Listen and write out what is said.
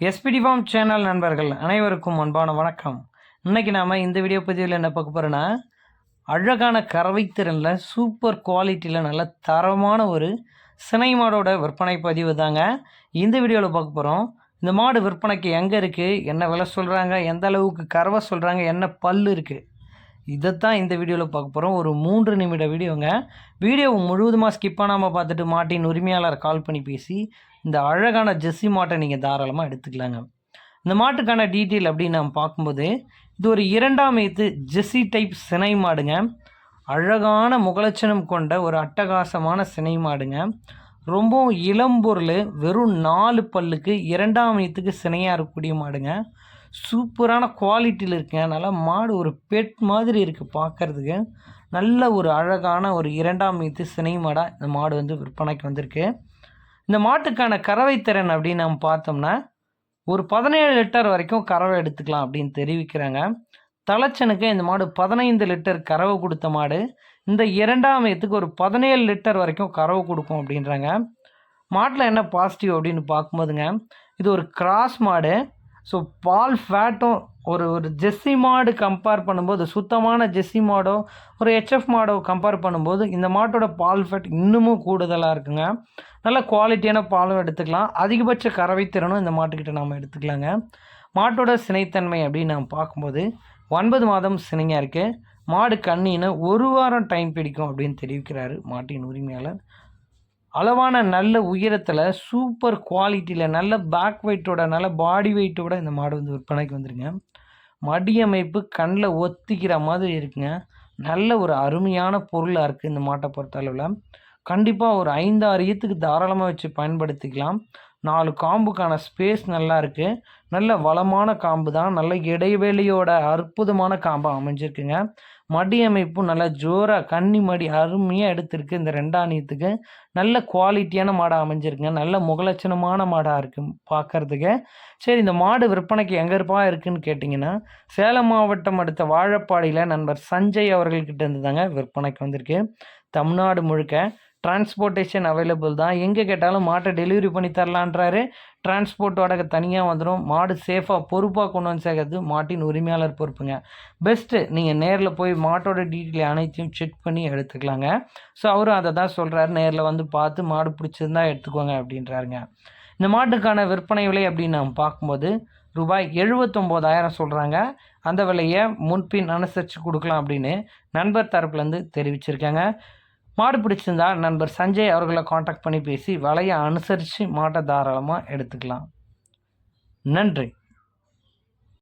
SPD form channel நண்பர்கள் அனைவருக்கும் அன்பான வணக்கம். இன்னைக்கு நாம் இந்த வீடியோ பதிவில் என்ன பார்க்க போகிறோன்னா அழகான கறவைத்திறனில் சூப்பர் குவாலிட்டியில் நல்ல தரமான ஒரு சினை மாடோட விற்பனை பதிவு தாங்க. இந்த வீடியோவில் பார்க்க போகிறோம் இந்த மாடு விற்பனைக்கு எங்கே இருக்குது என்ன விலை சொல்கிறாங்க எந்த அளவுக்கு கறவை சொல்கிறாங்க என்ன பல் இருக்குது இதைத்தான் இந்த வீடியோவில் பார்க்க போகிறோம் ஒரு மூன்று நிமிட வீடியோங்க. வீடியோவை முழுவதுமாக ஸ்கிப் பண்ணாமல் பார்த்துட்டு மாட்டின் உரிமையாளர் கால் பண்ணி பேசி இந்த அழகான ஜெஸ்ஸி மாட்டை நீங்கள் தாராளமாக எடுத்துக்கலாங்க. இந்த மாட்டுக்கான டீட்டெயில் அப்படின்னு நம்ம பார்க்கும்போது இது ஒரு இரண்டாம் ஏத்து ஜெஸ்ஸி டைப் சினை மாடுங்க. அழகான முகலட்சணம் கொண்ட ஒரு அட்டகாசமான சினை மாடுங்க. ரொம்பவும் இளம்பொருள் வெறும் நாலு பல்லுக்கு இரண்டாம் ஏத்துக்கு சினையாக இருக்கக்கூடிய மாடுங்க. சூப்பரான குவாலிட்டியில் இருக்குங்க. அதனால் மாடு ஒரு பெட் மாதிரி இருக்குது பார்க்குறதுக்கு நல்ல ஒரு அழகான ஒரு இரண்டாம் ஏத்து சினை மாடாக இந்த மாடு வந்து விற்பனைக்கு வந்திருக்கு. இந்த மாட்டுக்கான கறவை திறன் அப்படின்னு நம்ம பார்த்தோம்னா ஒரு பதினேழு லிட்டர் வரைக்கும் கறவை எடுத்துக்கலாம் அப்படின்னு தெரிவிக்கிறாங்க. தலைச்சனுக்கு இந்த மாடு பதினைந்து லிட்டர் கறவை கொடுத்த மாடு. இந்த இரண்டாம் ஏத்துக்கு ஒரு பதினேழு லிட்டர் வரைக்கும் கறவு கொடுக்கும் அப்படின்றாங்க. மாட்டில் என்ன பாசிட்டிவ் அப்படின்னு பார்க்கும்போதுங்க இது ஒரு கிராஸ் மாடு. ஸோ பால் ஃபேட்டும் ஒரு ஒரு ஜெஸ்ஸி மாடு கம்பேர் பண்ணும்போது சுத்தமான ஜெஸ்ஸி மாடோ ஒரு ஹெச்எஃப் மாடோ கம்பேர் பண்ணும்போது இந்த மாட்டோட பால் ஃபேட் இன்னமும் கூடுதலாக இருக்குங்க. நல்ல குவாலிட்டியான பாலும் எடுத்துக்கலாம். அதிகபட்ச கறவை திறனும் இந்த மாட்டுக்கிட்ட நாம் எடுத்துக்கலாங்க. மாட்டோட சினைத்தன்மை அப்படின்னு நம்ம பார்க்கும்போது ஒன்பது மாதம் சினையாக இருக்குது மாடு கண்ணின ஒரு வாரம் டைம் பிடிக்கும் அப்படின்னு தெரிவிக்கிறாரு மாட்டின் உரிமையாளர். அளவான நல்ல உயரத்தில் சூப்பர் குவாலிட்டியில் நல்ல பேக் வெயிட்டோட நல்ல பாடி வெயிட்டோட இந்த மாடு வந்து விற்பனைக்கு வந்துருங்க. மடி அமைப்பு கண்ணில் ஒத்திக்கிற மாதிரி இருக்குங்க. நல்ல ஒரு அருமையான பொருளாக இருக்குது இந்த மாட்டை பொறுத்த அளவில். கண்டிப்பாக ஒரு ஐந்தாறு ஈத்துக்கு தாராளமாக வச்சு பயன்படுத்திக்கலாம். நாலு காம்புக்கான ஸ்பேஸ் நல்லா இருக்குது நல்ல வளமான காம்பு தான். நல்ல இடைவெளியோட அற்புதமான காம்பாக அமைஞ்சிருக்குங்க. மடி அமைப்பும் நல்லா ஜோராக கன்னி மடி அருமையாக எடுத்திருக்கு இந்த ரெண்டாணியத்துக்கு. நல்ல குவாலிட்டியான மாடாக அமைஞ்சிருக்குங்க. நல்ல முகலட்சணமான மாடாக இருக்குது பார்க்கறதுக்கு சரி இந்த மாடு விற்பனைக்கு எங்கேருப்பா இருக்குன்னு கேட்டிங்கன்னா சேலம் மாவட்டம் அடுத்த வாழப்பாடியில் நண்பர் சஞ்சய் அவர்கள்கிட்ட இருந்து தாங்க விற்பனைக்கு வந்திருக்கு. தமிழ்நாடு முழுக்க டிரான்ஸ்போர்ட்டேஷன் அவைலபிள் தான். எங்கே கேட்டாலும் மாட்டை டெலிவரி பண்ணி தரலான்றாரு. டிரான்ஸ்போர்ட் வாடகை தனியாக வந்துடும் மாடு சேஃபாக பொறுப்பாக கொண்டு வந்து சேர்க்கறது மாட்டின் உரிமையாளர் பொறுப்புங்க. பெஸ்ட்டு நீங்கள் நேரில் போய் மாட்டோட டீட்டெயில் அனைத்தையும் செக் பண்ணி எடுத்துக்கலாங்க. ஸோ அவரும் அதை தான் சொல்கிறாரு நேரில் வந்து பார்த்து மாடு பிடிச்சிருந்தா எடுத்துக்கோங்க அப்படின்றாருங்க. இந்த மாட்டுக்கான விற்பனை விலை அப்படின்னு நம்ம பார்க்கும்போது ரூபாய் எழுபத்தொம்போதாயிரம் சொல்கிறாங்க அந்த விலையை முன்பின் அனுசரித்து கொடுக்கலாம் அப்படின்னு நண்பர் தரப்புலேருந்து தெரிவிச்சிருக்காங்க. மாடு பிடிச்சிருந்தா நண்பர் சஞ்சய் அவர்களை காண்டாக்ட் பண்ணி பேசி வலையை அனுசரித்து மாட்டை தாராளமாக எடுத்துக்கலாம். நன்றி.